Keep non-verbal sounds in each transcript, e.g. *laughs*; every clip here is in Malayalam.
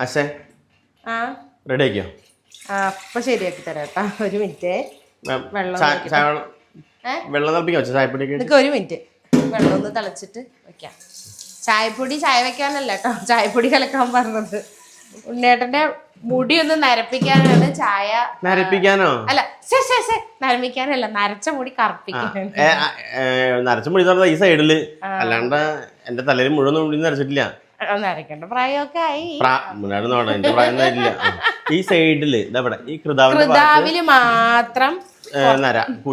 അശേ. ആ. റെഡി ആക്കിയോ? ആ അപ്പൊ ശരിയാക്കി തരാം കേട്ടോ. ഒരു മിനിറ്റ്. വെള്ളം ഒഴിക്കട്ടെ. ഏ? വെള്ളം തിളപ്പിക്കാൻ വെച്ചോ? ചായപ്പൊടിയൊക്കെ ഇട്ട്? ഒരു മിനിറ്റ്. വെള്ളം ഒന്ന് തിളച്ചിട്ട് വെക്കാം. ചായപ്പൊടി ചായ വെക്കാനല്ല കേട്ടോ. ചായപ്പൊടി കലക്കാൻ പറഞ്ഞത്. ഉണ്ണേട്ടന്റെ മുടി ഒന്ന് നരപ്പിക്കാനാണ് ചായ നരപ്പിക്കാനോ? അല്ല ശേ ശേ ശേ നരമിക്കാനല്ല നരച്ച മുടി കറുപ്പിക്കാൻ നരച്ച മുടി എന്ന് പറഞ്ഞാൽ ഈ സൈഡിൽ അല്ലാണ്ട് എന്റെ തലയിൽ മുഴുവൻ മുടി നരച്ചിട്ടില്ല. നരക്കേണ്ട പ്രായമൊക്കെ ആയി. പ്രാ- മുന്നാട് നോട എന്റെ പ്രായം ഇല്ല ഈ സൈഡിൽ ഇതവിടെ ഈ കൃതാവിൽ മാത്രം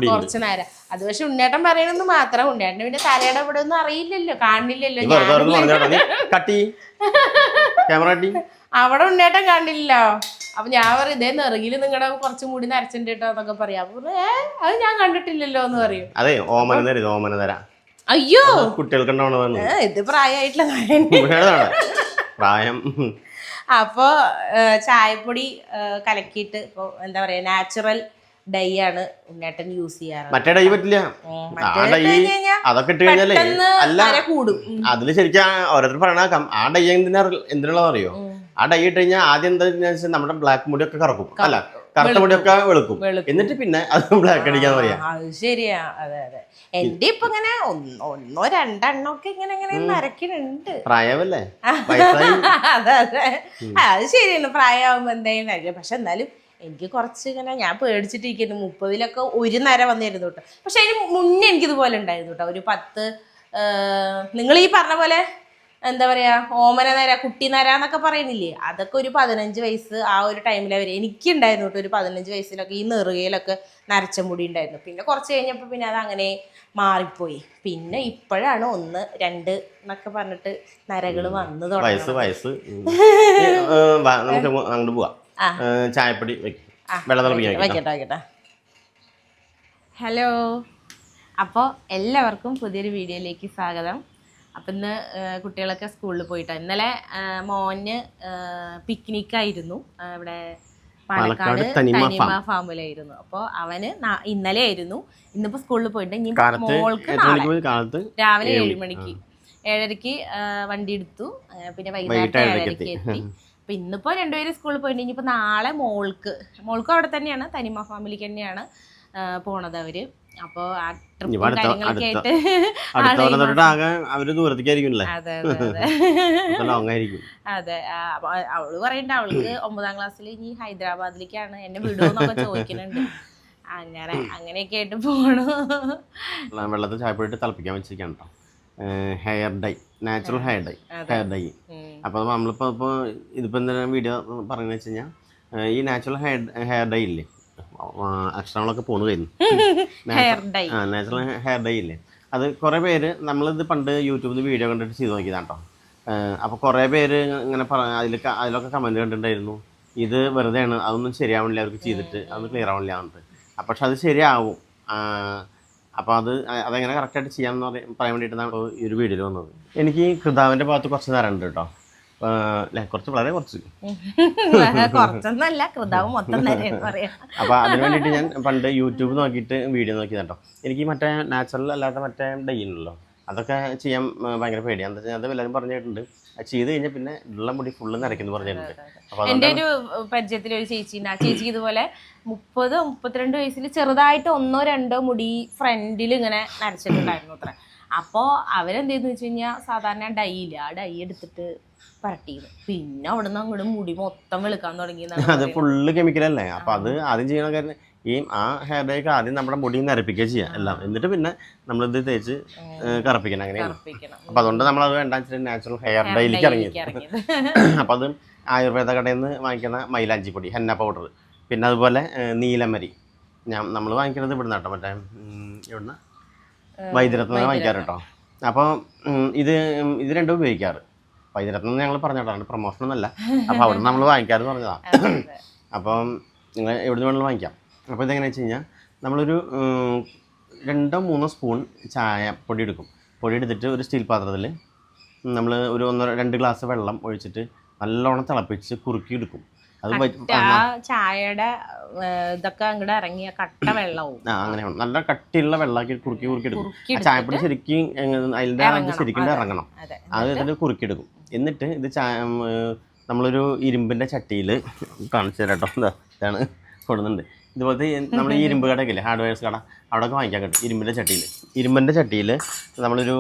കുറച്ച് നേരം. അത് പക്ഷെ ഉണ്ണേട്ടൻ പറയണെന്ന് മാത്രം. ഉണ്ണേട്ടൻ പിന്നെ തലയുടെ ഇവിടെ ഒന്നും അറിയില്ലല്ലോ കാണില്ലല്ലോ. അവിടെ ഉണ്ണേട്ടൻ കണ്ടില്ലല്ലോ അപ്പൊ ഞാൻ പറയും ഇതേ നിറകിൽ നിങ്ങളുടെ കുറച്ച് കൂടി നരച്ചിട്ടുണ്ട് കേട്ടോ എന്നൊക്കെ പറയാം. അപ്പൊ അത് ഞാൻ കണ്ടിട്ടില്ലല്ലോ എന്ന് പറയും. അതെ ഓമന തരും ഓമന തര അയ്യോ. കുട്ടികൾക്ക് ഇത് പ്രായമായിട്ടുള്ള പ്രായം. അപ്പോ ചായപ്പൊടി കലക്കിയിട്ട് ഇപ്പൊ എന്താ പറയാ നാച്ചുറൽ ഡൈ ആണ് ഉണ്ണേട്ടൻ യൂസ് ചെയ്യാറ്. മറ്റേ ഡൈ പറ്റില്ല. ആ ഡൈ അതൊക്കെ ഇട്ട് കഴിഞ്ഞാലേ അല്ല. അതിൽ ശരിക്കും ഓരോരുത്തർ പറയണ ആ ഡൈ എന്തിനാ എന്തിനുള്ളതെന്നറിയോ ആ ഡൈ ഇട്ട് കഴിഞ്ഞാൽ ആദ്യം എന്താ വെച്ചാൽ നമ്മുടെ ബ്ലാക്ക് ഒക്കെ കറക്കും. അല്ല കറുത്ത പൊടിയൊക്കെ വെളുക്കും. എന്നിട്ട് പിന്നെ അത് ബ്ലാക്ക് അടിക്കാന്ന് പറയാം. അത് ശരിയാ. അതെ അതെ. എന്റെ ഇപ്പൊ ഇങ്ങനെ ഒന്ന്- ഒന്നോ രണ്ടെണ്ണോ ഒക്കെ ഇങ്ങനെ ഇങ്ങനെ നരക്കിനുണ്ട് പ്രായമല്ലേ? അതെ അതെ. അത് ശരിയാണ്. പ്രായമാകുമ്പോ എന്തായാലും നരക്കും. പക്ഷെ എന്നാലും എനിക്ക് കുറച്ച് ഇങ്ങനെ ഞാൻ പേടിച്ചിട്ടിരിക്കുന്നു. മുപ്പതിലൊക്കെ ഒരു നര വന്നിരുന്നു കേട്ടോ. പക്ഷെ അതിന് മുന്നേ എനിക്ക് ഇതുപോലെ ഉണ്ടായിരുന്നു കേട്ടോ. ഒരു പത്ത് നിങ്ങൾ ഈ പറഞ്ഞ പോലെ എന്താ പറയാ ഓമന നര കുട്ടി നര എന്നൊക്കെ പറയുന്നില്ലേ? അതൊക്കെ ഒരു പതിനഞ്ച് വയസ്സ് ആ ഒരു ടൈമിൽ അവർ എനിക്കുണ്ടായിരുന്നു കേട്ടോ ഒരു പതിനഞ്ച് വയസ്സിലൊക്കെ ഈ നെറുകയിലൊക്കെ നരച്ച മുടി ഉണ്ടായിരുന്നു. പിന്നെ കുറച്ച് കഴിഞ്ഞപ്പോൾ പിന്നെ അത് അങ്ങനെ മാറിപ്പോയി. പിന്നെ ഇപ്പോഴാണ് ഒന്ന് രണ്ട് എന്നൊക്കെ പറഞ്ഞിട്ട് നരകൾ വന്നു തുടങ്ങി വയസ്സ് വയസ്സ്. *laughs* നമുക്ക് അങ്ങോട്ട് പോവാം. ചായപ്പൊടി വെള്ളം ഹലോ. അപ്പോൾ എല്ലാവർക്കും പുതിയൊരു വീഡിയോയിലേക്ക് സ്വാഗതം. അപ്പം ഇന്ന് കുട്ടികളൊക്കെ സ്കൂളിൽ പോയിട്ടാണ് ഇന്നലെ മോന് പിക്നിക്കായിരുന്നു. ഇവിടെ പാലക്കാട് തനിമ ഫാമിലായിരുന്നു. അപ്പോൾ അവന് ഇന്നലെ ആയിരുന്നു. ഇന്നിപ്പോൾ സ്കൂളിൽ പോയിട്ട് ഇനി മോൾക്ക് രാവിലെ ഏഴ് മണിക്ക്. ഏഴരക്ക് വണ്ടി എടുത്തു. പിന്നെ വൈകുന്നേരത്തെ ഏഴരയ്ക്ക് ഏഴരക്ക് എത്തി. അപ്പൊ ഇന്നിപ്പോ രണ്ടുപേരും സ്കൂളിൽ പോയിട്ട് ഇനിയിപ്പോ നാളെ മോൾക്ക്. മോൾക്കും അവിടെ തന്നെയാണ്. തനിമ ഫാമിലിക്ക് തന്നെയാണ് പോണത് അവർ. അപ്പൊ ആ ട്രിപ്പും കാര്യങ്ങളൊക്കെ ആയിട്ട് അവർ അതെ അവൾ പറയണ്ട അവൾക്ക് ഒമ്പതാം ക്ലാസ്സിൽ ഇനി ഹൈദരാബാദിലേക്കാണ് എന്നെ വിടുമെന്നൊക്കെ ചോദിക്കുന്നുണ്ട് അങ്ങനെ അങ്ങനെയൊക്കെ ആയിട്ട് പോണു വെള്ളത്തിൽ ചായപ്പൊടി തിളപ്പിക്കാൻ വെച്ചിരിക്കാൻ കേട്ടോ hair dye natural hair dye hair dye അപ്പൊ അപ്പോൾ നമ്മളിപ്പോൾ ഇപ്പോൾ ഇതിപ്പോൾ എന്താ വീഡിയോ പറയുന്നത് വെച്ച് കഴിഞ്ഞാൽ ഈ നാച്ചുറൽ ഹെയർ ഹെയർ ഡൈ ഇല്ലേ? അക്ഷരങ്ങളൊക്കെ പോണു കഴിഞ്ഞു. നാച്ചുറൽ ഹെയർ ഡൈ ഇല്ലേ? അത് കുറേ പേര് നമ്മളിത് പണ്ട് യൂട്യൂബിൽ വീഡിയോ കണ്ടിട്ട് ചെയ്തു നോക്കിയതാണ് കേട്ടോ അപ്പോൾ കുറേ പേര് ഇങ്ങനെ പറഞ്ഞു അതിൽ അതിലൊക്കെ കമന്റ് കണ്ടിട്ടുണ്ടായിരുന്നു. ഇത് വെറുതെയാണ് അതൊന്നും ശരിയാവണില്ല അവർക്ക് ചെയ്തിട്ട്. അതൊന്നും ക്ലിയർ ആവണില്ല എന്നിട്ട് പക്ഷെ അത് ശരിയാവും. അപ്പോൾ അത് അതെങ്ങനെ കറക്റ്റായിട്ട് ചെയ്യാമെന്ന് പറയ- പറയാൻ വേണ്ടിയിട്ടാണ് ഈ ഒരു വീഡിയോയിൽ വന്നത്. എനിക്ക് കൃതാവിന്റെ ഭാഗത്ത് കുറച്ച് നേരം ഉണ്ട് കേട്ടോ. അല്ലേ കുറച്ച് വളരെ കുറച്ച്. കുറച്ചൊന്നല്ല കൃതാവ് മൊത്തം അപ്പൊ അതിന് വേണ്ടിയിട്ട് ഞാൻ പണ്ട് യൂട്യൂബ് നോക്കിയിട്ട് വീഡിയോ നോക്കി കേട്ടോ എനിക്ക് മറ്റേ നാച്ചുറൽ അല്ലാത്ത മറ്റേ ഡൈ ഉണ്ടല്ലോ. അതൊക്കെ ചെയ്യാൻ ഭയങ്കര പേടിയാണ് എന്താ വെച്ചാൽ അത് എല്ലാവരും പറഞ്ഞു കേട്ടിട്ടുണ്ട്. അത് ചെയ്ത് കഴിഞ്ഞാൽ പിന്നെ ഉള്ള മുടി ഫുള്ള് നിറയ്ക്കുന്നു പറഞ്ഞിട്ടുണ്ട് എന്റെ ഒരു പരിചയത്തിൽ ഒരു ചേച്ചിയുണ്ട് ആ ചേച്ചിക്ക് ഇതുപോലെ മുപ്പത് മുപ്പത്തിരണ്ട് വയസ്സിൽ ചെറുതായിട്ട് ഒന്നോ രണ്ടോ മുടി ഫ്രണ്ടിൽ ഇങ്ങനെ നരച്ചിട്ടുണ്ടായിരുന്നു അത്ര. അപ്പോൾ അവരെന്ത് ചെയ്തെന്ന് വെച്ച് കഴിഞ്ഞാൽ സാധാരണ ഡൈ ഇല്ല? ആ ഡൈ എടുത്തിട്ട് പരട്ടിയത് പിന്നെ അവിടെ നിന്ന് അങ്ങോട്ട് മുടി മൊത്തം വെളുക്കാൻ തുടങ്ങി അത് ഫുള്ള് കെമിക്കലല്ലേ അപ്പൊ അത് ആദ്യം ചെയ്യണ കാര്യം ഈ ആ ഹെയർ ഡേക്ക് ആദ്യം നമ്മുടെ മുടി നരപ്പിക്കുക ചെയ്യാം. എല്ലാം. എന്നിട്ട് പിന്നെ നമ്മൾ നമ്മളിത് തേച്ച് കറപ്പിക്കണം. അങ്ങനെയാണ് അപ്പൊ അതുകൊണ്ട് നമ്മൾ അത് വേണ്ട നാച്ചുറൽ ഹെയർ ഡൈയിലേക്ക് ഇറങ്ങിയത്. *clears throat* അപ്പൊ അത് ആയുർവേദ കടയിൽ നിന്ന് വാങ്ങിക്കുന്ന മൈലാഞ്ചി പൊടി ഹെന്ന പൗഡർ പിന്നെ അതുപോലെ നീലമരി. ഞാൻ നമ്മൾ വാങ്ങിക്കുന്നത് ഇവിടുന്ന് കേട്ടോ മറ്റേ ഇവിടുന്ന് വൈദ്യരത്നം വാങ്ങിക്കാറ് കേട്ടോ. അപ്പോൾ ഇത് ഇത് രണ്ടും ഉപയോഗിക്കാറ്. വൈദ്യരത്നം ഞങ്ങൾ പറഞ്ഞോട്ടാണ് പ്രൊമോഷൻ ഒന്നല്ല. അപ്പോൾ അവിടെ നമ്മൾ വാങ്ങിക്കാറ് പറഞ്ഞതാണ് *clears throat* അപ്പം നിങ്ങൾ എവിടെ നിന്ന് വേണമെങ്കിലും വാങ്ങിക്കാം. അപ്പോൾ ഇതെങ്ങനെയാണെന്ന് വെച്ച് കഴിഞ്ഞാൽ നമ്മളൊരു രണ്ടോ മൂന്നോ സ്പൂൺ ചായ പൊടി എടുക്കും. പൊടി എടുത്തിട്ട് ഒരു സ്റ്റീൽ പാത്രത്തിൽ നമ്മൾ ഒരു ഒന്നോ രണ്ട് ഗ്ലാസ് വെള്ളം ഒഴിച്ചിട്ട് നല്ലോണം തിളപ്പിച്ച് കുറുക്കി എടുക്കും. ആ ചായയുടെ ഇതൊക്കെ അങ്ങോട്ട് ഇറങ്ങിയ കട്ട വെള്ളവും. അങ്ങനെ നല്ല കട്ടിയുള്ള വെള്ളമാക്കി കുറുക്കി കുറുക്കി എടുക്കും. ചായപ്പൊടി ശരിക്കും അതിന്റെ അതിന്റെ അത് ശരിക്കും ഇറങ്ങണം. അതെ. ഇതിൽ കുറുക്കിയെടുക്കും. എന്നിട്ട് ഇത് ചായ നമ്മളൊരു ഇരുമ്പിന്റെ ചട്ടിയിൽ കാണിച്ചു തരാം കേട്ടോ. എന്താ ഇതാണ് കൊടുക്കുന്നുണ്ട്. ഇതുപോലത്തെ നമ്മൾ ഈ ഇരുമ്പ് കടയൊക്കെ ഹാർഡ്വെയർസ് കട അവിടെയൊക്കെ വാങ്ങിക്കാൻ കിട്ടും ഇരുമ്പിന്റെ ചട്ടിയിൽ. ഇരുമ്പിന്റെ ചട്ടിയിൽ നമ്മളൊരു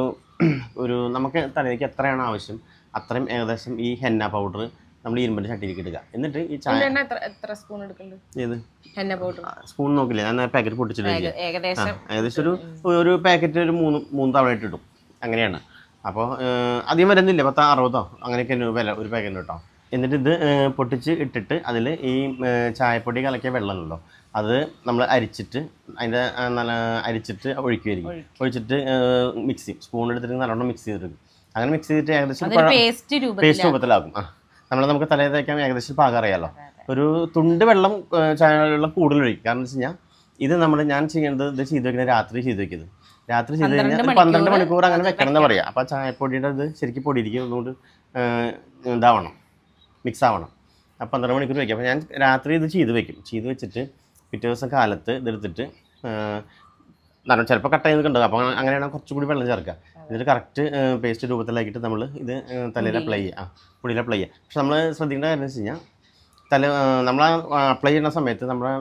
ഒരു നമുക്ക് തലയിലേക്ക് എത്രയാണ് ആവശ്യം അത്രയും ഏകദേശം ഈ ഹെന്ന പൗഡർ നമ്മൾ ഇരുമ്പിന്റെ ചട്ടിയിലേക്ക് ഇടുക. എന്നിട്ട് ഈ ചായ എണ്ണ എത്ര എത്ര സ്പൂൺ എടുക്കുന്നുണ്ട് ഏത്? എണ്ണ പൗഡർ സ്പൂൺ നോക്കില്ല? ഞാൻ പാക്കറ്റ് പൊട്ടിച്ചിട്ട് ഏകദേശം ഏകദേശം ഒരു ഒരു പാക്കറ്റ് ഒരു മൂന്ന് മൂന്ന് തവണ ഇടും. അങ്ങനെയാണ്. അപ്പോൾ അധികം വരുന്നില്ല. പത്ത് അറുപതോ അങ്ങനെയൊക്കെ വില ഒരു പാക്കറ്റ് കേട്ടോ. എന്നിട്ട് ഇത് പൊട്ടിച്ച് ഇട്ടിട്ട് അതിൽ ഈ ചായപ്പൊടി കലക്കിയ വെള്ളമുണ്ടല്ലോ അത് നമ്മൾ അരിച്ചിട്ട് അതിന്റെ നല്ല അരിച്ചിട്ട് ഒഴിക്കുമായിരിക്കും ഒഴിച്ചിട്ട് മിക്സി സ്പൂൺ എടുത്തിട്ട് നല്ലോണം മിക്സ് ചെയ്തെടുക്കും അങ്ങനെ മിക്സ് ചെയ്തിട്ട് ഏകദേശം പേസ്റ്റ് രൂപത്തിലാക്കും ആ. നമ്മൾ നമുക്ക് തലയിൽ തേക്കാൻ ഏകദേശം പാകം അറിയാലോ. ഒരു തുണ്ട് വെള്ളം ഏഹ്, ചായ വെള്ളം കൂടുതൽ ഒഴിക്കും കാരണം വെച്ച് കഴിഞ്ഞാൽ ഇത് നമ്മൾ ഞാൻ ചെയ്യേണ്ടത് ഇത് ചെയ്ത് വെക്കുന്നത് രാത്രി ചെയ്ത് വെക്കുന്നത് രാത്രി ചെയ്ത് കഴിഞ്ഞാൽ പന്ത്രണ്ട് മണിക്കൂർ അങ്ങനെ വെക്കണം എന്ന് പറയാം. അപ്പോൾ ചായപ്പൊടിയുടെ ഇത് ശരിക്കും പൊടിയിരിക്കും. ഏഹ്, ഇതാവണം. മിക്സ് ആവണം. അപ്പോൾ പന്ത്രണ്ട് മണിക്കൂർ വയ്ക്കും അപ്പോൾ ഞാൻ രാത്രി ഇത് ചെയ്ത് വെക്കും. ചെയ്ത് വെച്ചിട്ട് പിറ്റേ ദിവസം കാലത്ത് ഇതെടുത്തിട്ട് ചിലപ്പോൾ കട്ട് ചെയ്ത് കണ്ടത് അപ്പോൾ അങ്ങനെയാണെങ്കിൽ കുറച്ചും കൂടി വെള്ളം ചേർക്കുക. എന്നിട്ട് കറക്റ്റ് പേസ്റ്റ് രൂപത്തിലാക്കിയിട്ട് നമ്മൾ ഇത് തലയിൽ അപ്ലൈ ചെയ്യുക ആ പൊടിയിൽ അപ്ലൈ ചെയ്യുക പക്ഷെ നമ്മൾ ശ്രദ്ധിക്കേണ്ട കാര്യം വെച്ച് കഴിഞ്ഞാൽ തല നമ്മൾ അപ്ലൈ ചെയ്യുന്ന സമയത്ത് നമ്മുടെ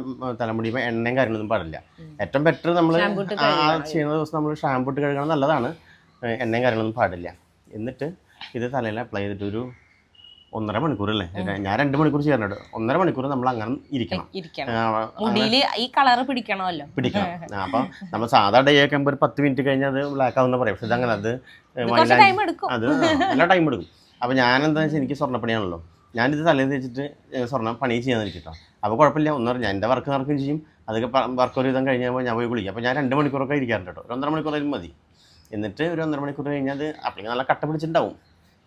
തലമുടിയുമ്പോൾ എണ്ണയും കാര്യങ്ങളൊന്നും പാടില്ല. ഏറ്റവും ബെറ്റർ നമ്മൾ ആ ചെയ്യുന്ന ദിവസം നമ്മൾ ഷാംപൂട്ട് ഇട്ട് കഴുകണം നല്ലതാണ്. എണ്ണയും കാര്യങ്ങളൊന്നും പാടില്ല. എന്നിട്ട് ഇത് തലയിൽ അപ്ലൈ ചെയ്തിട്ട് ഒരു ഒന്നര മണിക്കൂർ അല്ലേ ഞാൻ രണ്ട് മണിക്കൂർ ചെയ്യാറുണ്ട്. ഒന്നര മണിക്കൂർ നമ്മൾ അങ്ങനെ ഇരിക്കണം. ആ, ഈ കളർ പിടിക്കണമല്ലോ. പിടിക്കണം. *laughs* അപ്പൊ നമ്മൾ സാധാ ഡേ ഒക്കെ ഒരു പത്ത് മിനിറ്റ് കഴിഞ്ഞാൽ അത് ബ്ലാക്ക് ആവുന്ന പറയും. പക്ഷെ അങ്ങനെ അത് കുറച്ച് ടൈം എടുക്കും. അത് നല്ല ടൈം എടുക്കും. അപ്പോൾ ഞാൻ എന്താ വെച്ചാൽ എനിക്ക് സ്വർണപ്പണിയാണല്ലോ. ഞാനിത് തലേന്ന് വെച്ചിട്ട് സ്വർണം പണി ചെയ്യാൻ നിൽക്കട്ടോ അപ്പോൾ കുഴപ്പമില്ല. ഒന്നര ഞാൻ എന്റെ വർക്ക് നടക്കുകയും ചെയ്യും. അതൊക്കെ വർക്ക് ഒരു വിധം കഴിഞ്ഞാൽ ഞാൻ പോയി കുളിക്കും. അപ്പോൾ ഞാൻ രണ്ട് മണിക്കൂറൊക്കെ ഇരിക്കാറുണ്ട് കേട്ടോ. ഒരു ഒന്നര മണിക്കൂറായാലും മതി. എന്നിട്ട് ഒരു ഒന്നര മണിക്കൂർ കഴിഞ്ഞാൽ അത് അപ്പോഴേക്കും നല്ല കട്ട പിടിച്ചിട്ടുണ്ടാവും.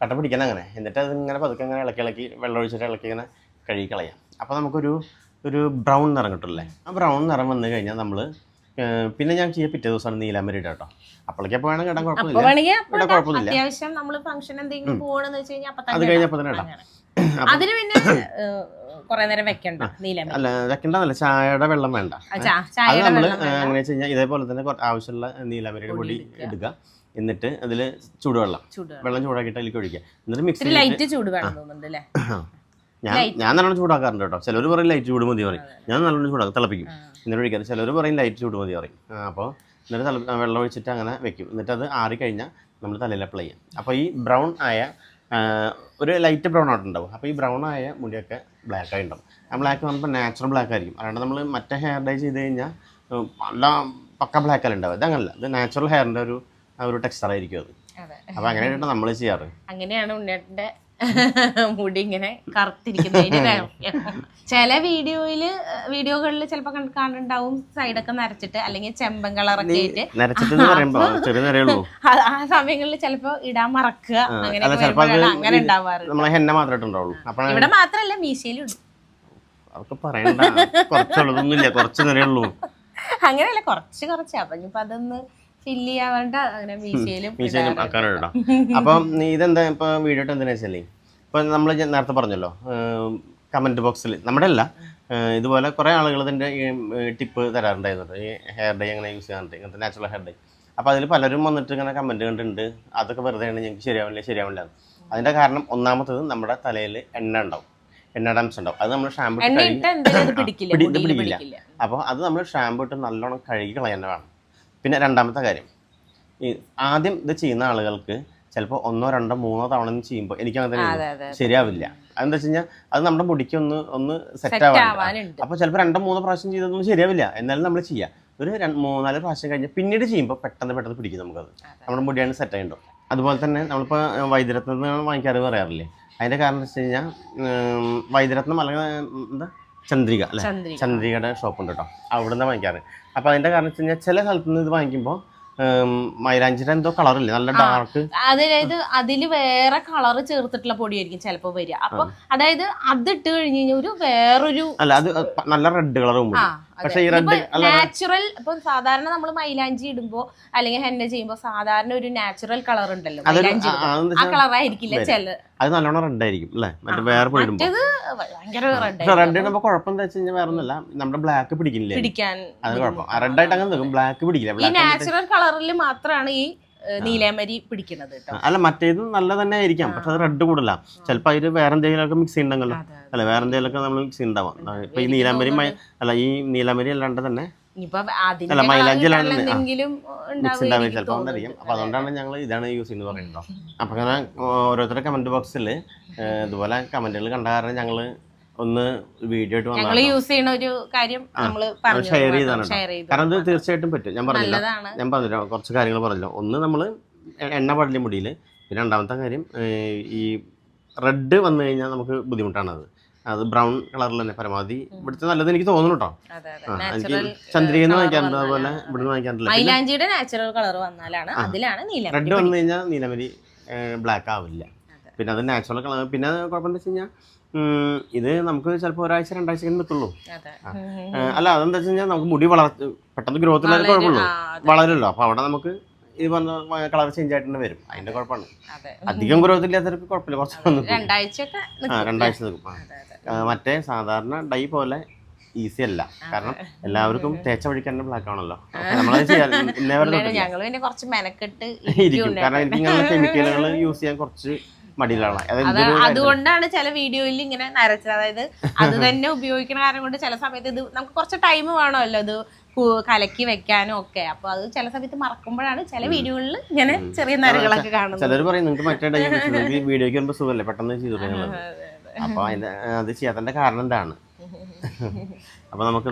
കട്ട പിടിക്കണം അങ്ങനെ. എന്നിട്ട് അത് ഇങ്ങനെ പതുക്കെ ഇങ്ങനെ ഇളക്കി ഇളക്കി വെള്ളം ഒഴിച്ചിട്ട് ഇളക്കി ഇങ്ങനെ കഴുകി കളയാം. അപ്പോൾ നമുക്കൊരു ഒരു ബ്രൗൺ നിറം കിട്ടില്ലേ ആ ബ്രൗൺ നിറം വന്നു കഴിഞ്ഞാൽ നമ്മൾ പിന്നെ ഞാൻ ചെയ്യാൻ പിറ്റേ ദിവസമാണ് നീലാമ്പരി ഇടാം കേട്ടോ അപ്പോഴേക്കും വേണം അപ്പൊ കുഴപ്പമില്ല. ഇവിടെ കുഴപ്പമൊന്നുമില്ല. അത്യാവശ്യം നമ്മൾ ഫംഗ്ഷൻ എന്തെങ്കിലും പോകണെന്ന് വെച്ച് കഴിഞ്ഞാൽ അത് കഴിഞ്ഞപ്പോൾ തന്നെ ഇടാം. *clears throat* അതിന് പിന്നെ *clears throat* കുറെ നേരം വെക്കണ്ട നീലം അല്ല വെക്കണ്ടെന്നല്ല ചായയുടെ വെള്ളം വേണ്ട. അത് നമ്മൾ എങ്ങനെയാ അങ്ങനെ വെച്ച് കഴിഞ്ഞാൽ ഇതേപോലെ തന്നെ ആവശ്യമുള്ള നീലാമരിയുടെ പൊടി എടുക്കുക എന്നിട്ട് അതിൽ ചൂടുവെള്ളം. വെള്ളം ചൂടാക്കിയിട്ട് അതിലേക്ക് ഒഴിക്കുക. എന്നിട്ട് മിക്സ് ലൈറ്റ് ചൂട് വേണം തോന്നുന്നുണ്ട് ഞാൻ ഞാൻ നല്ലോണം ചൂടാക്കാറുണ്ട് കേട്ടോ. ചിലർ പറയും ലൈറ്റ് ചൂട് മതി പറയും. ഞാൻ നല്ലോണം ചൂടാക്കും തിളപ്പിക്കും. എന്നിട്ട് ഒഴിക്കാറ്. ചിലർ പറയും ലൈറ്റ് ചൂട് മതി പറയും. അപ്പോൾ എന്നിട്ട് തല വെള്ളം ഒഴിച്ചിട്ട് അങ്ങനെ വെക്കും. എന്നിട്ട് അത് ആറി കഴിഞ്ഞാൽ നമ്മൾ തലയിൽ അപ്ലൈ ചെയ്യും. അപ്പോൾ ഈ ബ്രൗൺ ആയ ഒരു ലൈറ്റ് ബ്രൗൺ ആയിട്ടുണ്ടാവും. അപ്പോൾ ഈ ബ്രൗൺ ആയ മുടിയൊക്കെ ബ്ലാക്ക് ആയി ഉണ്ടാവും ആ ബ്ലാക്ക് പറയുമ്പോൾ നാച്ചുറൽ ബ്ലാക്ക് ആയിരിക്കും. അല്ലാണ്ട് നമ്മൾ മറ്റേ ഹെയർ ഡൈ ചെയ്ത് കഴിഞ്ഞാൽ നല്ല പക്ക ബ്ലാക്ക് അല്ല ഉണ്ടാവും ഇതങ്ങനല്ല ഇത് നാച്ചുറൽ ഹെയറിന്റെ ഒരു ആ ഒരു ടെക്സ്ചർ ആയിരിക്കും അത്. അപ്പോൾ അങ്ങനെയായിട്ടാണ് നമ്മൾ ചെയ്യാറ്. അങ്ങനെയാണ് ഉണ്ണേട്ടന്റെ മുടി ഇങ്ങനെ കറുത്തിരിക്കുന്നതിന്. ചില വീഡിയോയിൽ വീഡിയോകളിൽ ചിലപ്പോ കണ്ടിട്ടുണ്ടാവും സൈഡൊക്കെ നരച്ചിട്ട് അല്ലെങ്കിൽ ചെമ്പൻ കളറൊക്കെ ആയിട്ട്. ആ- സമയങ്ങളിൽ ചിലപ്പോ ഇടാൻ മറക്കുക അങ്ങനെ അങ്ങനെ ഉണ്ടാവാറ്. ഹെന്ന മാത്രമായിട്ട് ഉണ്ടാവുള്ളൂ. അപ്പോഴാണ് ഇവിടെ മാത്രല്ല മീശയിലും അങ്ങനെയല്ല കുറച്ച് കുറച്ച്. അപ്പൊ ഇനിയിപ്പോ അതൊന്ന് ഫില്ല് ചെയ്യാവേണ്ട അങ്ങനെ മീശയിലും മീശയിലും ആക്കാനും ഇടാം അപ്പം ഇതെന്താ ഇപ്പൊ വീഡിയോ എന്തിനാ വെച്ചാലേ ഇപ്പൊ നമ്മൾ നേരത്തെ പറഞ്ഞല്ലോ കമന്റ് ബോക്സിൽ നമ്മുടെ അല്ല ഇതുപോലെ കുറേ ആളുകൾ ഇതിന്റെ ടിപ്പ് തരാറുണ്ടായിരുന്നു ഈ ഹെയർ ഡൈ അങ്ങനെ യൂസ് ചെയ്യാറുണ്ട് ഇങ്ങനത്തെ നാച്ചുറൽ ഹെയർ ഡൈ അപ്പോൾ അതിൽ പലരും വന്നിട്ട് ഇങ്ങനെ കമന്റ് കണ്ടിട്ടുണ്ട്. അതൊക്കെ വെറുതെ ആണ് ഞങ്ങൾക്ക് ശരിയാവില്ല ശരിയാവില്ല. അതിന്റെ കാരണം ഒന്നാമത്തത് നമ്മുടെ തലയിൽ എണ്ണ ഉണ്ടാവും. എണ്ണയുടെ അംശം ഉണ്ടാവും. അത് നമ്മൾ ഷാമ്പു. പിടിക്കില്ല അപ്പോൾ അത് നമ്മൾ ഷാമ്പു ഇട്ട് നല്ലോണം കഴുകി കളയാൻ വേണം പിന്നെ രണ്ടാമത്തെ കാര്യം. ഈ ആദ്യം ഇത് ചെയ്യുന്ന ആളുകൾക്ക് ചിലപ്പോൾ ഒന്നോ രണ്ടോ മൂന്നോ തവണ ചെയ്യുമ്പോൾ എനിക്ക് അങ്ങനെ ശരിയാവില്ല. അതെന്താ വെച്ച് കഴിഞ്ഞാൽ അത് നമ്മുടെ മുടിക്ക് ഒന്ന് ഒന്ന് സെറ്റ് ആവാനുണ്ട്. അപ്പോൾ ചിലപ്പോൾ രണ്ടോ മൂന്നോ പ്രാവശ്യം ചെയ്തതൊന്നും ശരിയാവില്ല. എന്നാലും നമ്മൾ ചെയ്യാം. ഒരു രണ്ട് മൂന്നാൽ പ്രാവശ്യം കഴിഞ്ഞ് പിന്നീട് ചെയ്യുമ്പോൾ പെട്ടെന്ന് പെട്ടെന്ന് പിടിക്കും നമുക്കത്. നമ്മുടെ മുടിയാണ് സെറ്റ് ആയിട്ടുണ്ടോ അതുപോലെ തന്നെ നമ്മളിപ്പോൾ വൈദ്യരത്നം വാങ്ങിക്കാറ് പറയാറില്ലേ അതിന്റെ കാരണം എന്ന് വെച്ച് കഴിഞ്ഞാൽ വൈദ്യരത്നം അല്ലെങ്കിൽ എന്താ? ചന്ദ്രിക അല്ലേ? ചന്ദ്രിക. ചന്ദ്രികയുടെ ഷോപ്പ് ഉണ്ട് കേട്ടോ അവിടെ നിന്ന് വാങ്ങിക്കാറ്. അപ്പോൾ അതിന്റെ കാരണം വെച്ച് കഴിഞ്ഞാൽ ചില സ്ഥലത്ത് നിന്ന് ഇത് വാങ്ങിക്കുമ്പോൾ മൈലാഞ്ചിയുടെ എന്തോ കളറില്ലേ നല്ല ഡാർക്ക് അതായത് അതിൽ വേറെ കളർ ചേർത്തിട്ടുള്ള പൊടിയായിരിക്കും ചിലപ്പോ വരിക. അപ്പൊ അതായത് അത് ഇട്ട് കഴിഞ്ഞ് കഴിഞ്ഞാൽ ഒരു വേറൊരു അല്ല അത് നല്ല റെഡ് കളറും പക്ഷേ ഈ റെഡ് നാച്ചുറൽ ഇപ്പൊ സാധാരണ നമ്മൾ മൈലാഞ്ചി ഇടുമ്പോ അല്ലെങ്കിൽ ഹെന്ന ചെയ്യുമ്പോ സാധാരണ ഒരു നാച്ചുറൽ കളർ ഉണ്ടല്ലോ മൈലാഞ്ചി ആ, ഇടുമ്പോ. കളർ ആയിരിക്കില്ല ചില അത് നല്ലോണം റെഡ് ആയിരിക്കും അല്ലേ? മറ്റേ വേറെ റെഡ് പക്ഷെ റെഡ് കുഴപ്പം എന്താ കഴിഞ്ഞാൽ വേറെ ഒന്നല്ല നമ്മുടെ ബ്ലാക്ക് പിടിക്കില്ലേ? പിടിക്കാൻ അത് കുഴപ്പം. റെഡ് ആയിട്ട് അങ്ങനെ നിൽക്കും. ബ്ലാക്ക് പിടിക്കില്ല. ഈ നാച്ചുറൽ കളറിൽ മാത്രമാണ് ഈ നീലമരി പിടിക്കുന്നത് അല്ല മറ്റേതും നല്ല തന്നെ ആയിരിക്കാം പക്ഷെ അത് റെഡ് കൂടല ചിലപ്പോൾ അതിൽ വേറെ എന്തെങ്കിലുമൊക്കെ മിക്സ് ഉണ്ടെങ്കിലോ. അല്ല വേറെ എന്തെങ്കിലുമൊക്കെ നമ്മൾ മിക്സ് ഉണ്ടാവാം ഇപ്പൊ ഈ നീലാമരി അല്ല ഈ നീലാമരി അല്ലാണ്ട് തന്നെ അല്ല, മൈലാഞ്ചി അല്ലാണ്ട് മിക്സ് ചിലപ്പോൾ അപ്പൊ അതുകൊണ്ടാണ് ഞങ്ങൾ ഇതാണ് യൂസ് ചെയ്യുന്നത് പറയുന്നത് അപ്പൊ അങ്ങനെ ഓരോരുത്തരുടെ കമന്റ് ബോക്സിൽ ഇതുപോലെ കമന്റുകൾ കണ്ട കാരണം ഞങ്ങൾ ഒന്ന് വീഡിയോ ആയിട്ട് ഞങ്ങൾ യൂസ് ചെയ്യുന്ന ഒരു കാര്യം നമ്മൾ ഷെയർ ചെയ്താണ് കാരണം ഇത് തീർച്ചയായിട്ടും പറ്റും. ഞാൻ പറഞ്ഞില്ല. ഞാൻ പറഞ്ഞില്ല. കുറച്ച് കാര്യങ്ങൾ പറഞ്ഞല്ലോ. ഒന്ന് നമ്മൾ എണ്ണ പടലി മുടിയിൽ. പിന്നെ രണ്ടാമത്തെ കാര്യം ഈ റെഡ് വന്നു കഴിഞ്ഞാൽ നമുക്ക് ബുദ്ധിമുട്ടാണ് അത് അത് ബ്രൗൺ കളറിൽ തന്നെ പരമാവധി ഇവിടുത്തെ നല്ലത് എനിക്ക് തോന്നുന്നു കേട്ടോ എനിക്ക് നിന്ന് വാങ്ങിക്കാറുണ്ട്. അതുപോലെ ഇവിടുന്ന് നിന്ന് നാച്ചുറൽ കളർ വന്നാലാണ്. അതിലാണ് നീല റെഡ് വന്നു കഴിഞ്ഞാൽ നീലമരി ബ്ലാക്ക് ആവില്ല. പിന്നെ അത് നാച്ചുറൽ കളർ പിന്നെ കുഴപ്പമെന്ന് വെച്ച് കഴിഞ്ഞാൽ ഇത് നമുക്ക് ചിലപ്പോൾ ഒരാഴ്ച രണ്ടാഴ്ച എത്തുള്ളൂ അല്ല അതെന്താ വെച്ച് കഴിഞ്ഞാൽ നമുക്ക് മുടി വളർ പെട്ടെന്ന് ഗ്രോത്ത് ഇല്ലാതെ കുഴപ്പമുള്ളൂ. വളരുമല്ലോ അപ്പോൾ അവിടെ നമുക്ക് ഇത് പറഞ്ഞ കളർ ചേഞ്ച് ആയിട്ട് തന്നെ വരും. അതിന്റെ കുഴപ്പമാണ്. അധികം ഗ്രോത്ത് ഇല്ലാത്തവർക്ക് കുഴപ്പമില്ല. കുറച്ച് രണ്ടാഴ്ച നിൽക്കും. മറ്റേ സാധാരണ ഡൈ പോലെ ഈസി അല്ല. കാരണം എല്ലാവർക്കും തേച്ച വഴിക്കാൻ ബ്ലാക്ക് ആണല്ലോ. ഞങ്ങൾ നമ്മളത് കുറച്ച് മെനക്കെട്ട് ഇരിക്കും. കാരണം എനിക്ക് ഇങ്ങനെ കെമിക്കലുകൾ യൂസ് ചെയ്യാൻ കുറച്ച് മടിയിലാണ് അതുകൊണ്ടാണ് ചില വീഡിയോയിൽ ഇങ്ങനെ നരച്ചത്. അതായത് അത് *laughs* തന്നെ ഉപയോഗിക്കുന്ന കാരണം കൊണ്ട് ചില സമയത്ത് ഇത് നമുക്ക് കുറച്ച് ടൈം വേണമല്ലോ ഇത് കലക്കി വെക്കാനും ഒക്കെ. അപ്പൊ അത് ചില സമയത്ത് മറക്കുമ്പോഴാണ് ചില വീഡിയോകളിൽ ഇങ്ങനെ ചെറിയ നരകളൊക്കെ കാണുന്നത്. ചിലർ പറയും നിങ്ങൾക്ക് മറ്റേ *laughs* വീഡിയോക്ക് വരുമ്പോൾ സുഖമല്ലേ? പെട്ടെന്ന് ചെയ്തു. അപ്പൊ അത് ചെയ്യാത്തതിന്റെ കാരണം എന്താണ്? *laughs* അപ്പൊ നമുക്ക്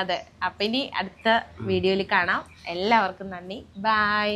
അതെ അപ്പൊ ഇനി അടുത്ത വീഡിയോയിൽ കാണാം. എല്ലാവർക്കും നന്ദി. ബൈ